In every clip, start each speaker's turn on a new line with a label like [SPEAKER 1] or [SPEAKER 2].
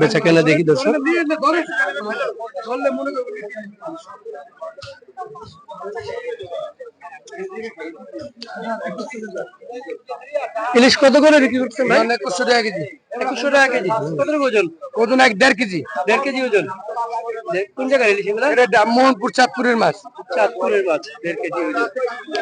[SPEAKER 1] বেচা কেনা দেখি দর্শক। ইলিশ কত করে বিক্রি করছেন ভাই?
[SPEAKER 2] একুশশো টাকা কেজি।
[SPEAKER 1] একুশশো টাকা কেজি। কত রকম ওজন?
[SPEAKER 2] ওজন এক দেড় কেজি।
[SPEAKER 1] দেড় কেজি ওজন। কোন জায়গার ইলিশ এগুলা?
[SPEAKER 2] এটা মোহনপুর চাঁদপুরের মাছ।
[SPEAKER 1] চাঁদপুরের মাছ দেড় কেজি ওজন।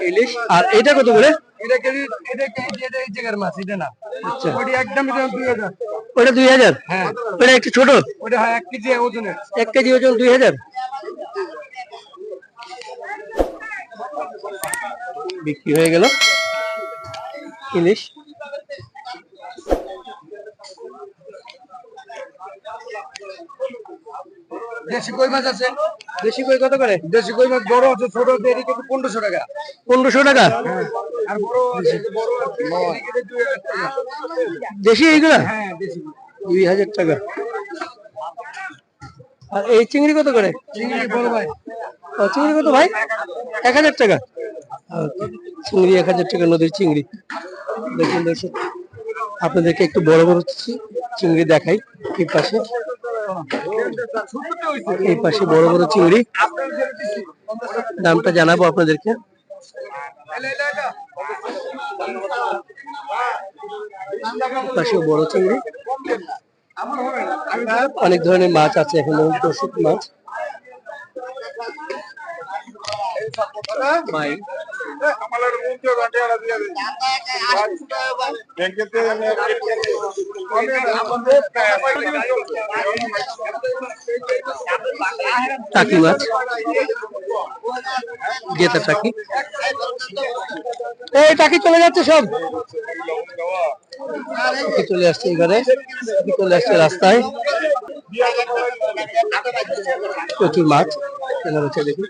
[SPEAKER 1] ইলিশ। আর এটা কত করে?
[SPEAKER 2] এটা কেজি এটা কেজি এটা এই জায়গার মাছ এটা না।
[SPEAKER 1] আচ্ছা।
[SPEAKER 2] একদম এটা দুই হাজার।
[SPEAKER 1] ওটা দুই হাজার?
[SPEAKER 2] হ্যাঁ।
[SPEAKER 1] ওটা একটু ছোট?
[SPEAKER 2] ওটা এক কেজি ওজনের।
[SPEAKER 1] এক কেজি ওজন দুই হাজার? বিক্রি হয়ে গেল। ইলিশ।
[SPEAKER 2] দেশি কই মাছ আছে?
[SPEAKER 1] দেশি কই কত করে?
[SPEAKER 2] দেশি কই মাছ বড় আছে ছোট আছে এদিকে কিন্তু পনেরোশো টাকা।
[SPEAKER 1] পনেরোশো টাকা? দেশি এইগুলা?
[SPEAKER 2] হ্যাঁ
[SPEAKER 1] দুই হাজার টাকা। আর এই চিংড়ি কত করে?
[SPEAKER 2] চিংড়ি ভাই।
[SPEAKER 1] চিংড়ি কত ভাই? এক হাজার টাকা। আচ্ছা, চিংড়ি এক হাজার টাকা নদীর চিংড়ি। দেখুন দর্শক আপনাদেরকে একটু বড় বড় চিংড়ি দেখাই এই পাশে। এই পাশে বড় বড় চিংড়ি। দামটা জানাব আপনাদেরকে। বড় চিংড়ি। অনেক ধরনের মাছ আছে এখানে দর্শক মাছ। মাই টাকি মাছ গেতা টাকি এই টাকি চলে যাচ্ছে সব। চলে আসছে এখানে চলে আসছে রাস্তায়। প্রচুর মাছ। কেনা হচ্ছে দেখুন।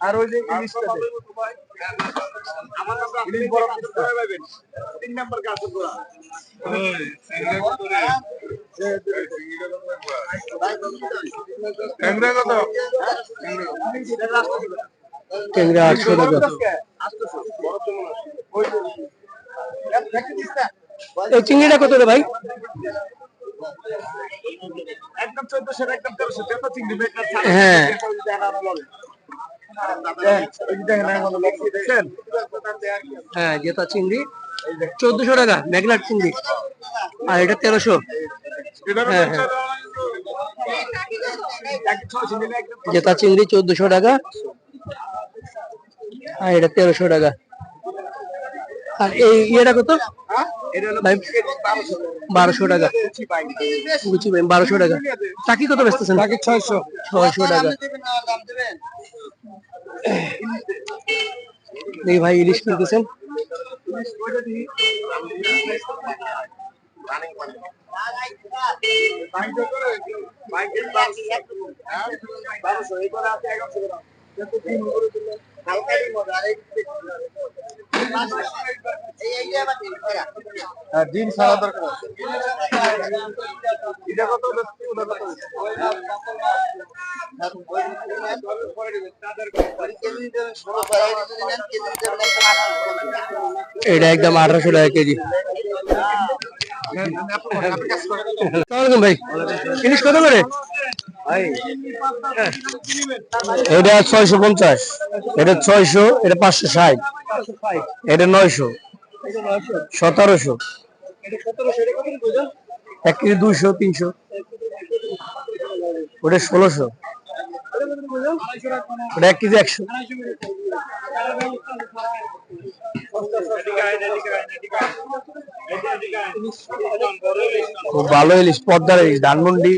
[SPEAKER 2] আর ওই যে ইলিশটা দে। ইলিশ বড় পিসটা। তিন নাম্বার গাছে গোড়া।
[SPEAKER 1] ট্যাংরা আটশো টাকা। এই চিংড়িটা কত রে ভাই?
[SPEAKER 2] একদম চোদ্দশো একদম তেরোশো চিংড়ি
[SPEAKER 1] হ্যাঁ। হ্যাঁ জেতা চিংড়ি, চোদ্দশো টাকা, ম্যাগনাট চিংড়ি। আর এটা তেরোশো। হ্যাঁ হ্যাঁ। জেতা চিংড়ি, চোদ্দশো টাকা। আর এটা তেরোশো টাকা। আর এই ইয়েটা কত? ভাই বারোশো টাকা। বুঝছি ভাই বারোশো টাকা। টাকি কত বেচতেছেন?
[SPEAKER 2] বাকি ছয়শো।
[SPEAKER 1] ছয়শো টাকা। দেখি ভাই ইলিশ কিনতেছেন?
[SPEAKER 2] হ্যাঁ, ডিম ছাড়া দরকার আছে। এটা কত ওটা কত
[SPEAKER 1] এটা একদম আঠারোশো টাকা কেজি। সালামালাইকুম ভাই। ইলিশ কত করে?
[SPEAKER 2] এটা ছয়শো পঞ্চাশ, এটা ছয়শো, এটা পাঁচশো ষাট, এটা নয়শো, সতেরোশো। এক কেজি দুইশো, তিনশো, ওটা ষোলোশো, ওটা এক কেজি একশো। খুব ভালো ইলিশ, পদ্মার ইলিশ, ধানমন্ডি।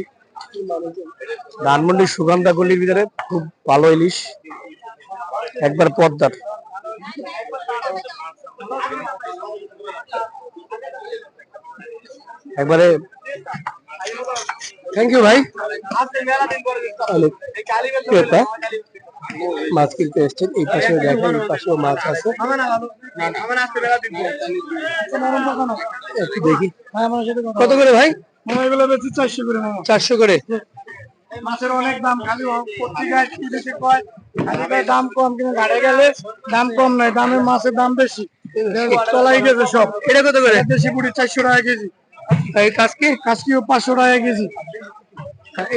[SPEAKER 2] ধানমন্ডি সুগন্ধা গলির ভিতরে খুব ভালো ইলিশ। একবার পদ্মার। একবারে।
[SPEAKER 1] থ্যাংক ইউ ভাই। মাছ কিনতে এসছেন। এই পাশে দেখেন, এই পাশেও মাছ আছে। একটু দেখি। কত করে ভাই?
[SPEAKER 2] এগুলো বেশি চারশো করে
[SPEAKER 1] চারশো করে?
[SPEAKER 2] মাছের অনেক দাম খালি পত্রিকায় কি বেশি কয় খালি কয় দাম কম কিন্তু ঘাটে গেলে দাম কম নাই দামের মাছের দাম বেশি। তলাই গেছে সব।
[SPEAKER 1] এটা কত করে?
[SPEAKER 2] দেশি পুরি চারশো টাকা কেজি।
[SPEAKER 1] এই কাজকে
[SPEAKER 2] কাজকিও পাঁচশো টাকা কেজি।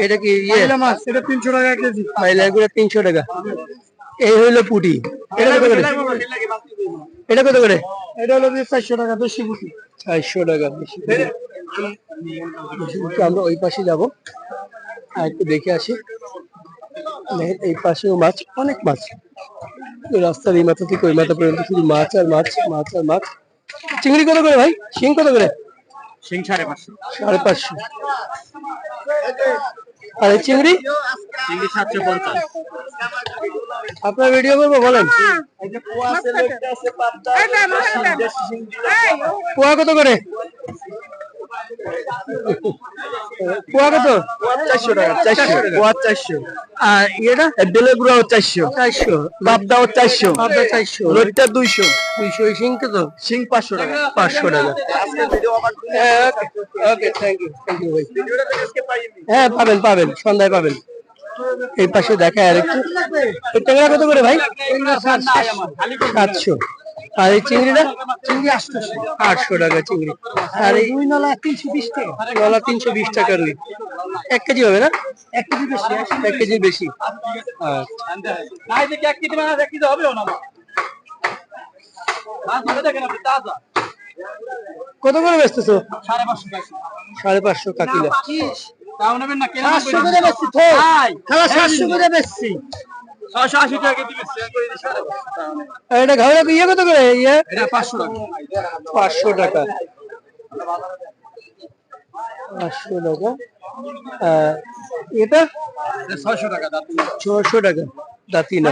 [SPEAKER 1] এটা কি ইয়ে?
[SPEAKER 2] মাছ এটা তিনশো টাকা কেজি।
[SPEAKER 1] মাইলাগুলো তিনশো টাকা। এই হইল পুটি। এটা কত করে? এটা কত করে?
[SPEAKER 2] এটা হলো যে চারশো টাকা দেশি বুটি
[SPEAKER 1] চারশো টাকা বেশি করে। আমরা ওই পাশে যাব। আর একটু দেখে আসি। এই পাশেও মাছ অনেক মাছ। রাস্তার এই মাথা থেকে ওই মাথা পর্যন্ত শুধু মাছ আর মাছ মাছ আর মাছ। চিংড়ি কত করে ভাই? শিং কত করে?
[SPEAKER 2] সিং সাড়ে পাঁচশো।
[SPEAKER 1] সাড়ে পাঁচশো। আর এই চিংড়ি?
[SPEAKER 2] চিংড়ি সাতশো পঞ্চাশ।
[SPEAKER 1] আপনার ভিডিও করব বলেন। পোয়া কত করে? পোয়া কত
[SPEAKER 2] চারশো টাকা চারশো। পোয়া চারশো।
[SPEAKER 1] আর এটা
[SPEAKER 2] ডেলে চারশো।
[SPEAKER 1] চারশো।
[SPEAKER 2] বাবদাও চারশো।
[SPEAKER 1] পাবদা চারশো।
[SPEAKER 2] রোডটা দুইশো।
[SPEAKER 1] দুইশো। সিং কত
[SPEAKER 2] সিং পাঁচশো টাকা।
[SPEAKER 1] পাঁচশো টাকা। Okay thank you thank you ভাই। হ্যাঁ পাবেন পাবেন সন্ধ্যায় পাবেন। এই পাশে দেখায় আর একটু কত করে ভাই? সাতশো। আর এই চিংড়িটা? চিংড়ি আটশো আটশো টাকা চিংড়ি। আর এই দুই নলা তিনশো বিশ টাকা। নলা তিনশো বিশ টাকা রুই। এক কেজি হবে না? এক কেজি বেশি এক কেজি বেশি। আচ্ছা। কত করে বেচতেছো? সাড়ে পাঁচশো কাকিলা সাতশো করে বেচছি আর এটা ঘাওড়া ইয়ে কত করে? ইয়ে? পাঁচশো টাকা। পাঁচশো টাকা। আর এটা? ছশো টাকা দাঁতি। না।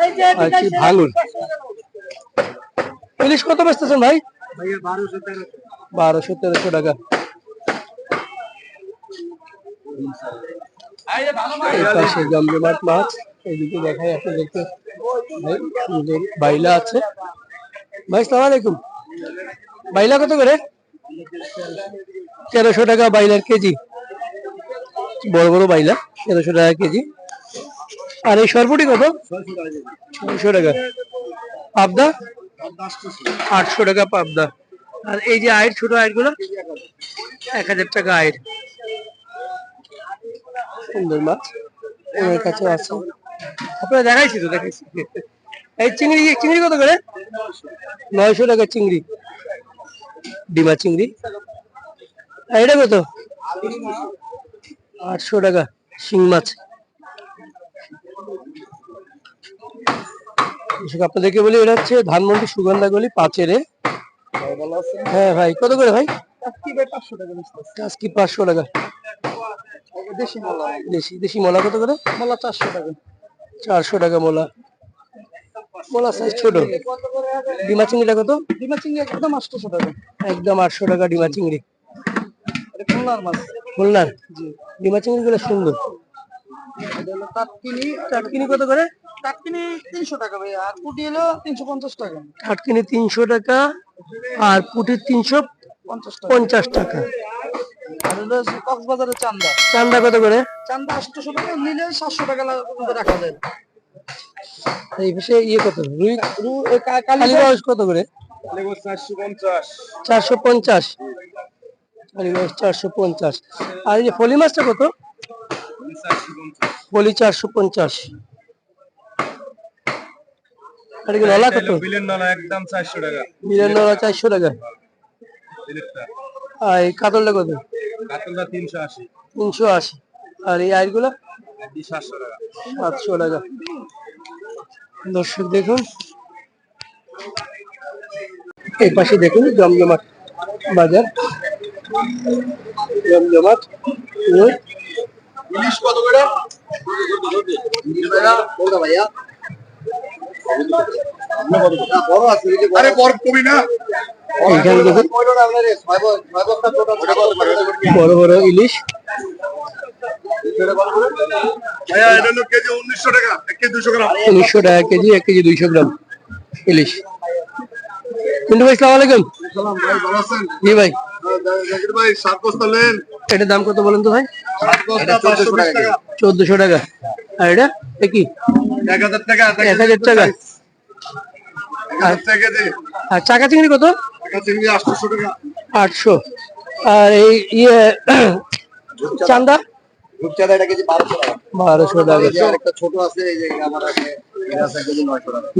[SPEAKER 1] আর কি ইলিশ কত বেচতেছেন ভাই? বারোশো তেরোশো টাকা। মাছ। আছে ভাই সালাম আলাইকুম। বাইলা কত করে? তেরোশো টাকা বাইলার কেজি। বড় বড় বাইলা, তেরোশো টাকা কেজি। আর এই সরপুটি কত? ছয়শো টাকা। পাবদা? আটশো টাকা পাবদা। আর এই যে আয়ের ছোট আয়েরগুলো এক হাজার টাকা আয়ের। সুন্দর মাছ। ওনার কাছে আছে আপনারা দেখাইছি তো দেখাইছি। এই চিংড়ি চিংড়ি কত করে? নয়শো টাকা চিংড়ি। ডিমা চিংড়ি। আর এটা কত? আটশো টাকা শিং মাছ। আপনাদেরকে বলি এটা হচ্ছে ধানমন্ডি সুগন্ধা গলি পাঁচেরে। হ্যাঁ ভাই কত করে ভাই? কাজকি পাঁচশো টাকা। দেশি দেশি মলা কত করে? মলা চারশো টাকা। চারশো টাকা মলা। মলা সাইজ ছোট। ডিমা চিংড়িটা কত? ডিমা চিংড়ি একদম আটশো টাকা। একদম আটশো টাকা ডিমা চিংড়ি। খুলনার মাছ। খুলনার? ডিমা চিংড়ি গুলো সুন্দর টাটকিনি টাটকিনি কত করে?
[SPEAKER 2] তিনশো টাকা ভাই আর কুটি হলো তিনশো পঞ্চাশ টাকা।
[SPEAKER 1] টাটকিনি তিনশো টাকা আর পুটির তিনশো
[SPEAKER 2] পঞ্চাশ টাকা। আর হলো কক্সবাজারের চান্দা।
[SPEAKER 1] চান্দা কত করে?
[SPEAKER 2] চান্দা আটশো টাকা নিলে সাতশো টাকা লা- রাখা যায়।
[SPEAKER 1] এই পাশে ইয়ে কত? রুই কত করে?
[SPEAKER 2] চারশো পঞ্চাশ।
[SPEAKER 1] চারশো চারশো পঞ্চাশ। আর এই যে ফলি মাছটা কত? ফলি চারশো পঞ্চাশ। আর কি নলা কত?
[SPEAKER 2] বিলেন নলা একদম চারশো টাকা।
[SPEAKER 1] বিলের নলা চারশো টাকা। আর এই কাতলটা কত?
[SPEAKER 2] কাতলটা তিনশো আশি।
[SPEAKER 1] তিনশো আশি। আর এই আইরগুলো?
[SPEAKER 2] সাতশো টাকা।
[SPEAKER 1] সাতশো টাকা। দর্শক দেখুন। এই পাশে দেখুন জমজমাট বাজার। জমজমাট রোড।
[SPEAKER 2] ইলিশ কত করে? ভাইয়া। আরে বরফ কবি না।
[SPEAKER 1] এইখানে দেখুন। বড় বড় ইলিশ।
[SPEAKER 2] উনিশশো টাকা কেজি দুশো গ্রাম।
[SPEAKER 1] উনিশশো টাকা কেজি এক কেজি দুইশো গ্রাম ইলিশ। মিন্টু ভাই সালাম আলাইকুম।
[SPEAKER 2] ভাই
[SPEAKER 1] জি ভাই। এটার দাম কত বলেন তো ভাই?
[SPEAKER 2] টাকা
[SPEAKER 1] চোদ্দশো টাকা। আর এটা? একই
[SPEAKER 2] এক হাজার টাকা।
[SPEAKER 1] আর চাকা চিংড়ি কত? আটশো। আর এই ইয়ে চান্দা?
[SPEAKER 3] রূপচাঁদা এটা কেজি বারোশো টাকা। ছোট আছে এই যে আমার আছে এটা আছে কেজি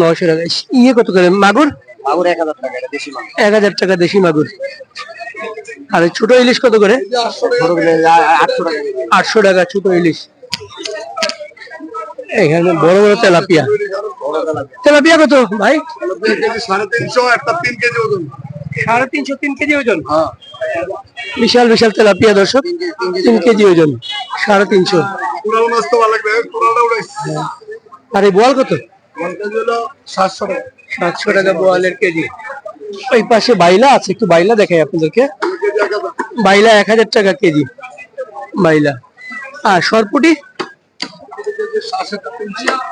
[SPEAKER 3] নয়শো টাকা।
[SPEAKER 1] ইয়ে কত করে? মাগুর?
[SPEAKER 3] মাগুর এক হাজার টাকা দেশি
[SPEAKER 1] এক হাজার টাকা দেশি মাগুর। আর ছোট ইলিশ কত করে?
[SPEAKER 3] আটশো টাকা
[SPEAKER 1] আটশো টাকা। ছোট ইলিশ। এখানে বড় বড় তেলাপিয়া। তেলাপিয়া কত ভাই?
[SPEAKER 3] সাড়ে তিনশো একটা তিন কেজি ওজন।
[SPEAKER 1] সাড়ে তিনশো তিন কেজি ওজন বিশাল বিশাল তেলাপিয়া দর্শক, তিন কেজি ওজন, সাড়ে তিনশো। আর এই বোয়াল কত?
[SPEAKER 3] সাতশো টাকা
[SPEAKER 1] সাতশো টাকা বোয়ালের কেজি। ওই পাশে বাইলা আছে, একটু বাইলা দেখাই আপনাদেরকে। বাইলা এক হাজার টাকা কেজি, বাইলা। আর সরপুটি?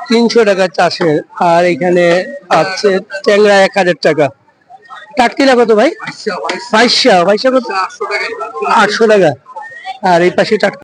[SPEAKER 3] তিনশো
[SPEAKER 1] টাকা চাষে আর এখানে আছে ট্যাংরা এক হাজার টাকা। টাটকিলা কত ভাই?
[SPEAKER 3] আচ্ছা বাইশ
[SPEAKER 1] বাইশা বাইশা কত? আটশো টাকা। আর এই পাশে টাটকা